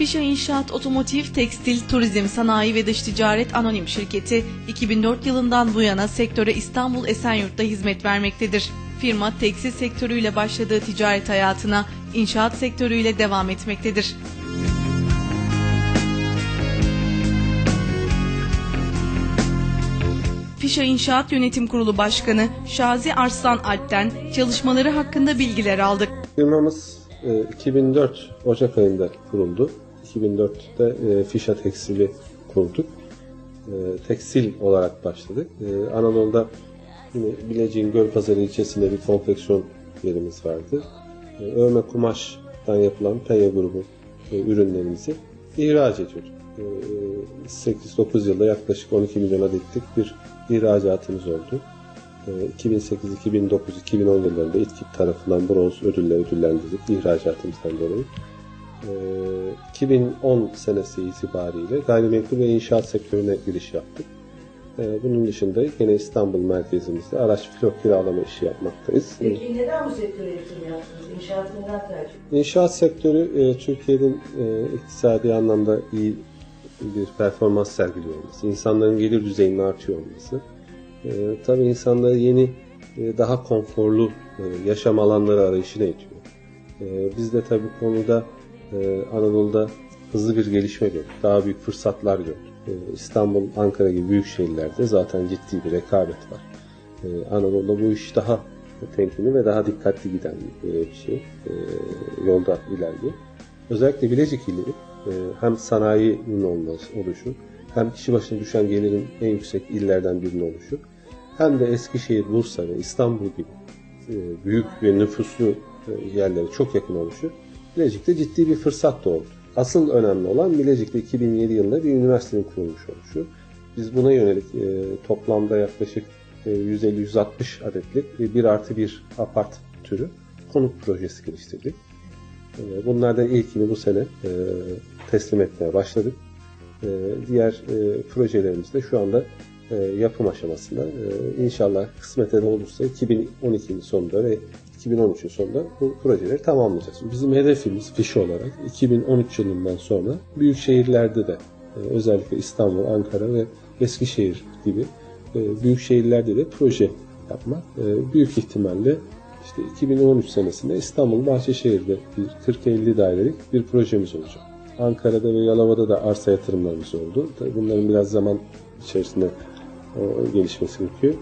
Fişa İnşaat Otomotiv, Tekstil, Turizm, Sanayi ve Dış Ticaret Anonim Şirketi 2004 yılından bu yana sektöre İstanbul Esenyurt'ta hizmet vermektedir. Firma tekstil sektörüyle başladığı ticaret hayatına inşaat sektörüyle devam etmektedir. Fişa İnşaat Yönetim Kurulu Başkanı Şazi Arslan Alp'ten çalışmaları hakkında bilgiler aldık. Firmamız e, 2004 Ocak ayında kuruldu. 2004'te e, Fişa Tekstil'i kurduk. E, Tekstil olarak başladık. E, Anadolu'da yine Bilecik'in Gölpazarı ilçesinde bir konfeksiyon yerimiz vardı. E, Örme kumaştan yapılan Penye grubu e, ürünlerimizi ihraç ediyorduk. E, 8-9 yılda yaklaşık 12 milyon adetlik bir ihracatımız oldu. E, 2008, 2009, 2010 yıllarında İTKİP tarafından bronz ödülle ödüllendirdik ihracatımızdan dolayı. E, 2010 senesi itibariyle gayrimenkul ve inşaat sektörüne giriş yaptık. E, Bunun dışında yine İstanbul merkezimizde araç flot kiralama işi yapmaktayız. Peki neden bu sektöre yatırım yaptınız? İnşaatı neden tercih İnşaat sektörü e, Türkiye'nin e, iktisadi anlamda iyi bir performans sergiliyor olması, insanların gelir düzeyinin artıyor olması, e, tabii insanları yeni, daha konforlu yaşam alanları arayışına itiyor. Biz de tabii konuda Anadolu'da hızlı bir gelişme gördük, daha büyük fırsatlar gördük. E, İstanbul, Ankara gibi büyük şehirlerde zaten ciddi bir rekabet var. E, Anadolu'da bu iş daha temkinli ve daha dikkatli giden e, bir şey. Yolda ilerliyor. Özellikle Bilecik ili e, hem sanayinin olması, oluşu hem kişi başına düşen gelirin en yüksek illerden birinin oluşu hem de Eskişehir, Bursa ve İstanbul gibi e, büyük ve nüfuslu yerlere çok yakın oluşu Bilecik'te ciddi bir fırsat doğurdu. Asıl önemli olan Bilecik'te 2007 yılında bir üniversitenin kurulmuş oluşu. Biz buna yönelik e, toplamda yaklaşık e, 150-160 adetlik e, bir artı bir apart türü konut projesi geliştirdik. E, Bunlardan ilkini bu sene e, teslim etmeye başladık. E, Diğer e, projelerimiz de şu anda e, yapım aşamasında. E, İnşallah kısmet eden olursa 2012'nin sonunda ve 2013'ün sonunda bu projeleri tamamlayacağız. Bizim hedefimiz fişi olarak 2013 yılından sonra büyük şehirlerde de e, özellikle İstanbul, Ankara ve Eskişehir gibi e, büyük şehirlerde de proje yapmak. E, Büyük ihtimalle işte 2013 senesinde İstanbul Bahçeşehir'de bir 40-50 dairelik bir projemiz olacak. Ankara'da ve Yalova'da da arsa yatırımlarımız oldu. Tabii bunların biraz zaman içerisinde gelişmesi gerekiyor.